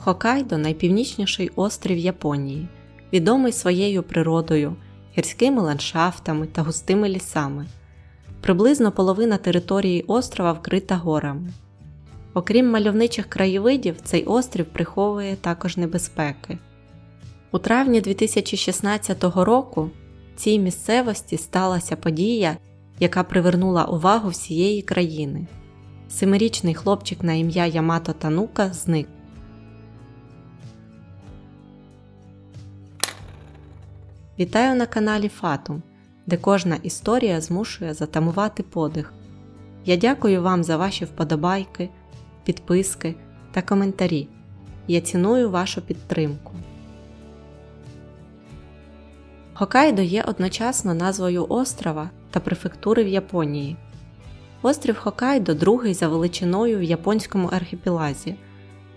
Хокайдо найпівнічніший острів Японії, відомий своєю природою, гірськими ландшафтами та густими лісами. Приблизно половина території острова вкрита горами. Окрім мальовничих краєвидів, цей острів приховує також небезпеки. У травні 2016 року в цій місцевості сталася подія, яка привернула увагу всієї країни. Семирічний хлопчик на ім'я Ямато Танука зник. Вітаю на каналі Фатум, де кожна історія змушує затамувати подих. Я дякую вам за ваші вподобайки, підписки та коментарі. Я ціную вашу підтримку. Хокайдо є одночасно назвою острова та префектури в Японії. Острів Хокайдо другий за величиною в японському архіпелазі,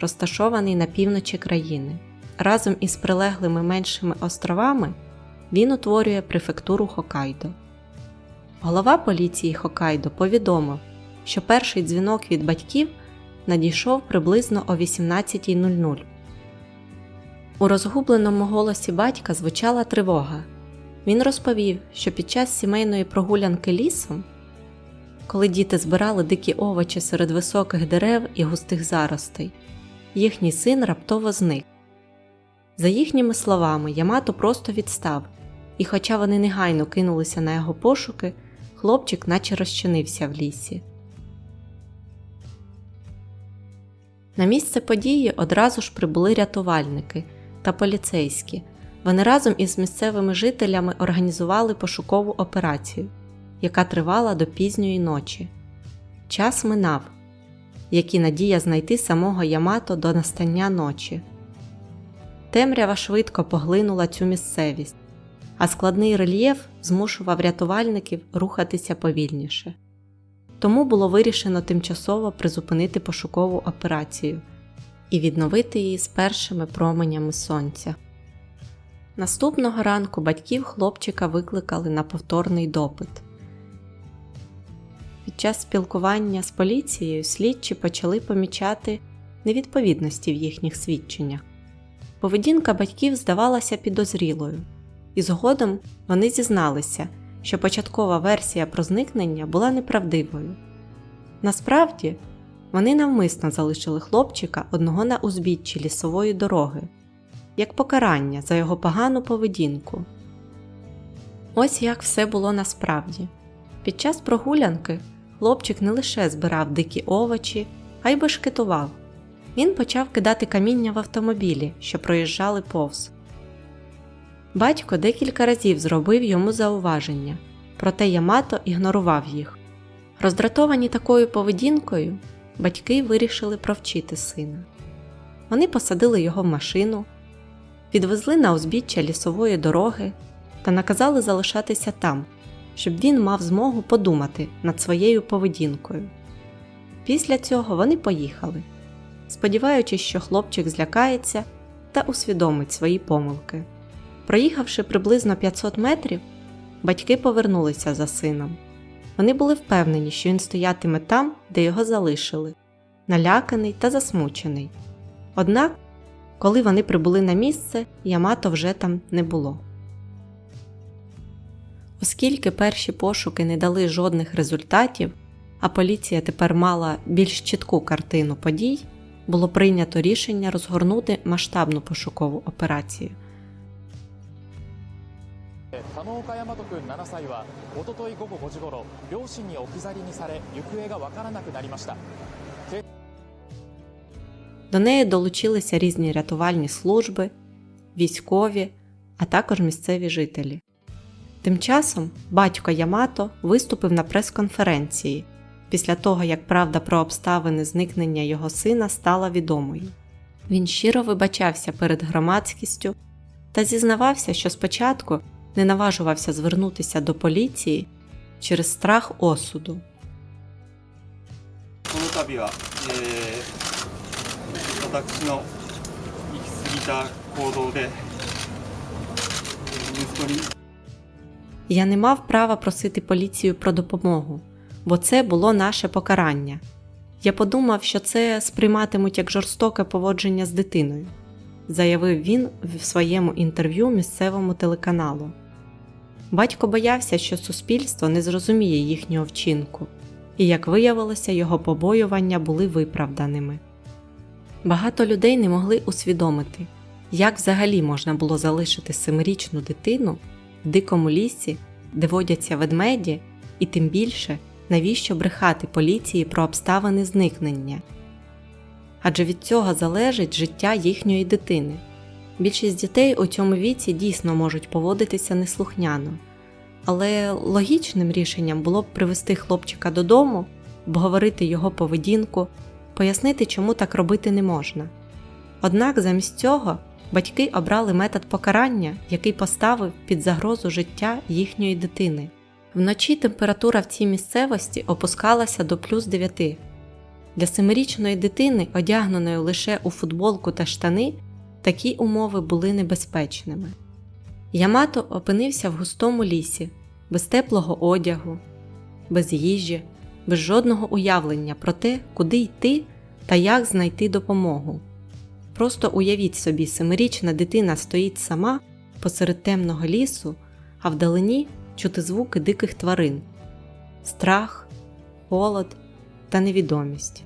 розташований на півночі країни. Разом із прилеглими меншими островами він утворює префектуру Хокайдо. Голова поліції Хокайдо повідомив, що перший дзвінок від батьків надійшов приблизно о 18.00. У розгубленому голосі батька звучала тривога. Він розповів, що під час сімейної прогулянки лісом, коли діти збирали дикі овочі серед високих дерев і густих заростей, їхній син раптово зник. За їхніми словами, Ямато просто відстав, і, хоча вони негайно кинулися на його пошуки, хлопчик наче розчинився в лісі. На місце події одразу ж прибули рятувальники та поліцейські. Вони разом із місцевими жителями організували пошукову операцію, яка тривала до пізньої ночі. Час минав, як надія знайти самого Ямато до настання ночі. Темрява швидко поглинула цю місцевість, а складний рельєф змушував рятувальників рухатися повільніше. Тому було вирішено тимчасово призупинити пошукову операцію і відновити її з першими променями сонця. Наступного ранку батьків хлопчика викликали на повторний допит. Під час спілкування з поліцією слідчі почали помічати невідповідності в їхніх свідченнях. Поведінка батьків здавалася підозрілою, і згодом вони зізналися, що початкова версія про зникнення була неправдивою. Насправді, вони навмисно залишили хлопчика одного на узбіччі лісової дороги, як покарання за його погану поведінку. Ось як все було насправді. Під час прогулянки хлопчик не лише збирав дикі овочі, а й бешкетував. Він почав кидати каміння в автомобілі, що проїжджали повз. Батько декілька разів зробив йому зауваження, проте Ямато ігнорував їх. Роздратовані такою поведінкою, батьки вирішили провчити сина. Вони посадили його в машину, відвезли на узбіччя лісової дороги та наказали залишатися там, щоб він мав змогу подумати над своєю поведінкою. Після цього вони поїхали, сподіваючись, що хлопчик злякається та усвідомить свої помилки. Проїхавши приблизно 500 метрів, батьки повернулися за сином. Вони були впевнені, що він стоятиме там, де його залишили, наляканий та засмучений. Однак, коли вони прибули на місце, Ямато вже там не було. Оскільки перші пошуки не дали жодних результатів, а поліція тепер мала більш чітку картину подій, було прийнято рішення розгорнути масштабну пошукову операцію. 田之岡大和君7歳はおととい午後5時ごろ両親に置き去りにされ行方が分からなくなりました До неї долучилися різні рятувальні служби, військові, а також місцеві жителі. Тим часом батько Ямато виступив на прес-конференції після того, як правда про обставини зникнення його сина стала відомою. Він щиро вибачався перед громадськістю та зізнавався, що спочатку не наважувався звернутися до поліції через страх осуду. Я не мав права просити поліцію про допомогу, бо це було наше покарання. Я подумав, що це сприйматимуть як жорстоке поводження з дитиною, заявив він в своєму інтерв'ю місцевому телеканалу. Батько боявся, що суспільство не зрозуміє їхнього вчинку, і, як виявилося, його побоювання були виправданими. Багато людей не могли усвідомити, як взагалі можна було залишити семирічну дитину в дикому лісі, де водяться ведмеді, і тим більше навіщо брехати поліції про обставини зникнення. Адже від цього залежить життя їхньої дитини. Більшість дітей у цьому віці дійсно можуть поводитися неслухняно, але логічним рішенням було б привести хлопчика додому, обговорити його поведінку, пояснити, чому так робити не можна. Однак замість цього батьки обрали метод покарання, який поставив під загрозу життя їхньої дитини. Вночі температура в цій місцевості опускалася до плюс 9. Для семирічної дитини, одягненої лише у футболку та штани, такі умови були небезпечними. Ямато опинився в густому лісі, без теплого одягу, без їжі, без жодного уявлення про те, куди йти та як знайти допомогу. Просто уявіть собі, семирічна дитина стоїть сама посеред темного лісу, а вдалині чути звуки диких тварин, страх, холод та невідомість.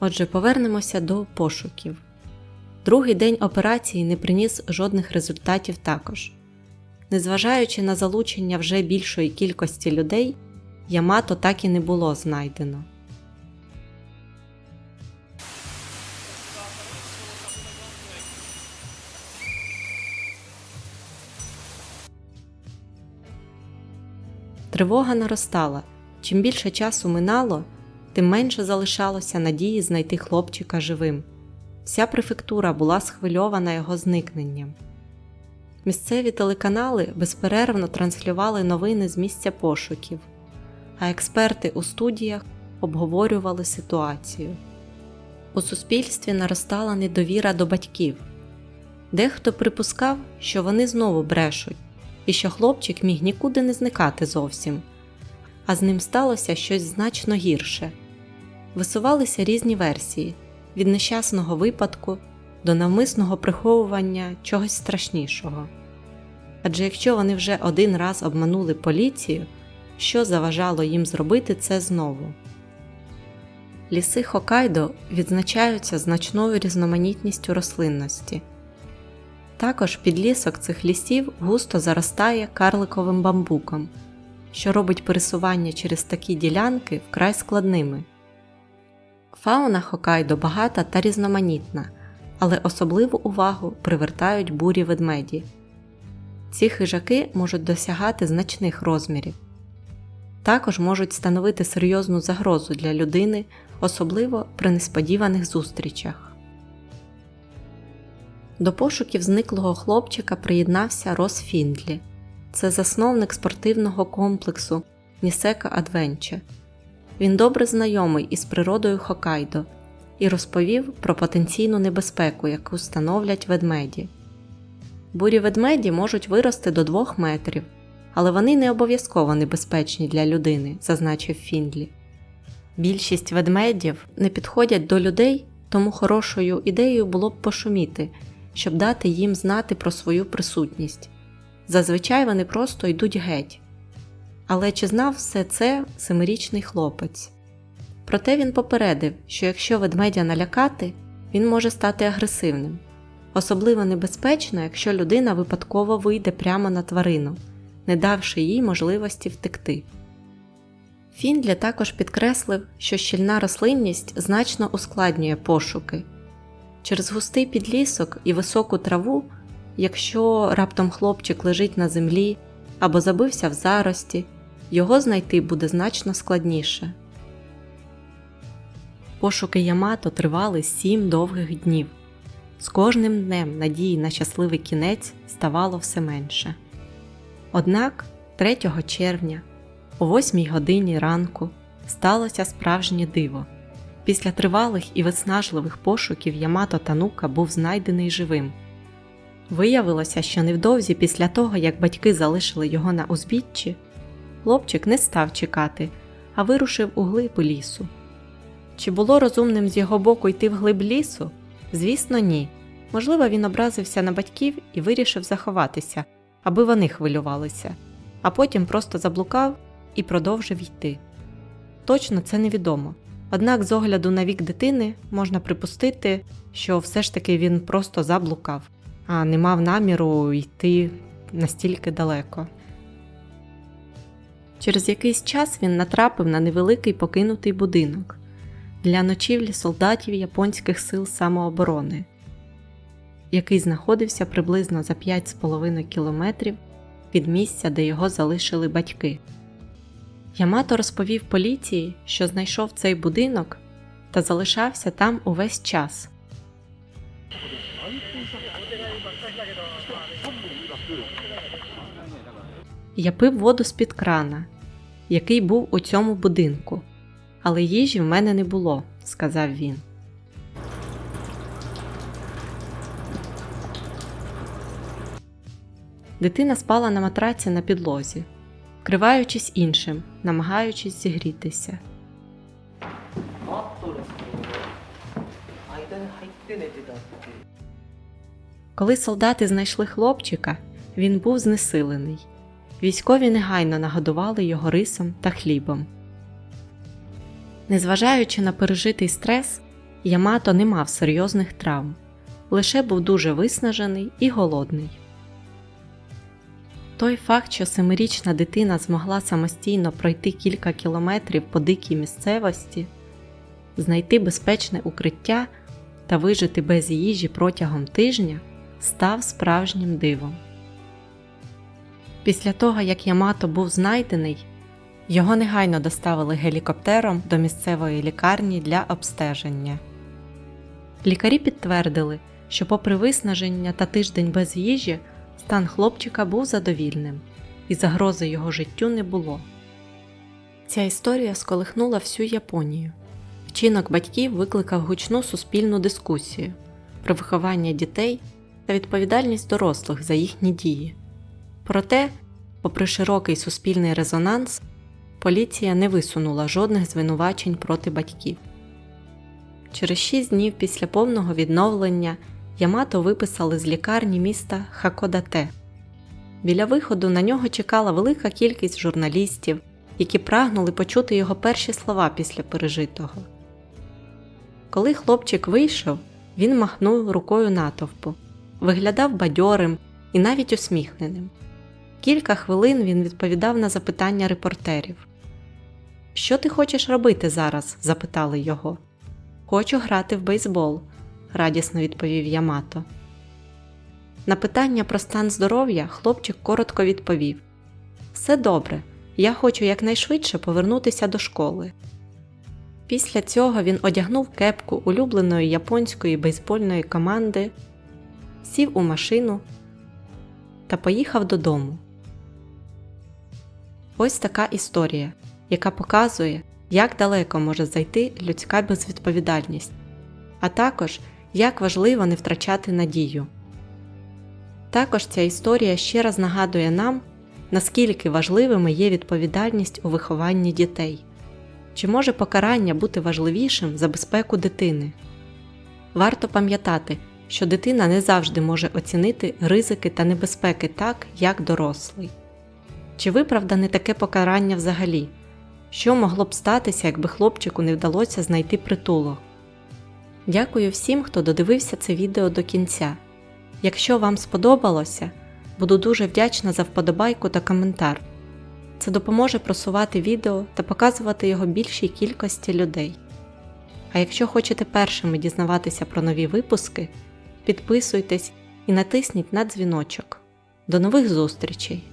Отже, повернемося до пошуків. Другий день операції не приніс жодних результатів також. Незважаючи на залучення вже більшої кількості людей, Ямато так і не було знайдено. Тривога наростала. Чим більше часу минало, тим менше залишалося надії знайти хлопчика живим. Вся префектура була схвильована його зникненням. Місцеві телеканали безперервно транслювали новини з місця пошуків, а експерти у студіях обговорювали ситуацію. У суспільстві наростала недовіра до батьків. Дехто припускав, що вони знову брешуть, і що хлопчик міг нікуди не зникати зовсім, а з ним сталося щось значно гірше. Висувалися різні версії від нещасного випадку до навмисного приховування чогось страшнішого. Адже якщо вони вже один раз обманули поліцію, що заважало їм зробити це знову? Ліси Хокайдо відзначаються значною різноманітністю рослинності. Також підлісок цих лісів густо заростає карликовим бамбуком, що робить пересування через такі ділянки вкрай складними. Фауна Хокайдо багата та різноманітна, але особливу увагу привертають бурі ведмеді. Ці хижаки можуть досягати значних розмірів, також можуть становити серйозну загрозу для людини, особливо при несподіваних зустрічах. До пошуків зниклого хлопчика приєднався Рос Фіндлі. Це засновник спортивного комплексу Нісека Адвенче. Він добре знайомий із природою Хокайдо і розповів про потенційну небезпеку, яку становлять ведмеді. Бурі ведмеді можуть вирости до 2 метрів, але вони не обов'язково небезпечні для людини, зазначив Фіндлі. Більшість ведмедів не підходять до людей, тому хорошою ідеєю було б пошуміти, щоб дати їм знати про свою присутність. Зазвичай вони просто йдуть геть. Але чи знав все це семирічний хлопець? Проте він попередив, що якщо ведмедя налякати, він може стати агресивним. Особливо небезпечно, якщо людина випадково вийде прямо на тварину, не давши їй можливості втекти. Фіндлі також підкреслив, що щільна рослинність значно ускладнює пошуки. Через густий підлісок і високу траву, якщо раптом хлопчик лежить на землі або забився в зарості, його знайти буде значно складніше. Пошуки Ямато тривали сім довгих днів. З кожним днем надії на щасливий кінець ставало все менше. Однак 3 червня, о 8 годині ранку, сталося справжнє диво. Після тривалих і виснажливих пошуків Ямато Танука був знайдений живим. Виявилося, що невдовзі після того, як батьки залишили його на узбіччі, хлопчик не став чекати, а вирушив у глиб лісу. Чи було розумним з його боку йти в глиб лісу? Звісно, ні. Можливо, він образився на батьків і вирішив заховатися, аби вони хвилювалися, а потім просто заблукав і продовжив йти. Точно це невідомо. Однак, з огляду на вік дитини можна припустити, що все ж таки він просто заблукав, а не мав наміру йти настільки далеко. Через якийсь час він натрапив на невеликий покинутий будинок для ночівлі солдатів японських сил самооборони, який знаходився приблизно за 5,5 кілометрів від місця, де його залишили батьки. Ямато розповів поліції, що знайшов цей будинок та залишався там увесь час. Я пив воду з-під крана, який був у цьому будинку, але їжі в мене не було, сказав він. Дитина спала на матраці на підлозі, вкриваючись іншим, намагаючись зігрітися. Коли солдати знайшли хлопчика, він був знесилений. Військові негайно нагодували його рисом та хлібом. Незважаючи на пережитий стрес, Ямато не мав серйозних травм, лише був дуже виснажений і голодний. Той факт, що семирічна дитина змогла самостійно пройти кілька кілометрів по дикій місцевості, знайти безпечне укриття та вижити без їжі протягом тижня, став справжнім дивом. Після того, як Ямато був знайдений, його негайно доставили гелікоптером до місцевої лікарні для обстеження. Лікарі підтвердили, що, попри виснаження та тиждень без їжі, стан хлопчика був задовільним, і загрози його життю не було. Ця історія сколихнула всю Японію. Вчинок батьків викликав гучну суспільну дискусію про виховання дітей та відповідальність дорослих за їхні дії. Проте, попри широкий суспільний резонанс, поліція не висунула жодних звинувачень проти батьків. Через шість днів після повного відновлення Ямато виписали з лікарні міста Хакодате. Біля виходу на нього чекала велика кількість журналістів, які прагнули почути його перші слова після пережитого. Коли хлопчик вийшов, він махнув рукою натовпу, виглядав бадьорим і навіть усміхненим. Кілька хвилин він відповідав на запитання репортерів. Що ти хочеш робити зараз? запитали його. Хочу грати в бейсбол, радісно відповів Ямато. На питання про стан здоров'я хлопчик коротко відповів: Все добре, я хочу якнайшвидше повернутися до школи. Після цього він одягнув кепку улюбленої японської бейсбольної команди, сів у машину та поїхав додому. Ось така історія, яка показує, як далеко може зайти людська безвідповідальність, а також як важливо не втрачати надію. Також ця історія ще раз нагадує нам, наскільки важливими є відповідальність у вихованні дітей. Чи може покарання бути важливішим за безпеку дитини? Варто пам'ятати, що дитина не завжди може оцінити ризики та небезпеки так, як дорослий. Чи виправдане таке покарання взагалі? Що могло б статися, якби хлопчику не вдалося знайти притулок? Дякую всім, хто додивився це відео до кінця. Якщо вам сподобалося, буду дуже вдячна за вподобайку та коментар. Це допоможе просувати відео та показувати його більшій кількості людей. А якщо хочете першими дізнаватися про нові випуски, підписуйтесь і натисніть на дзвіночок. До нових зустрічей!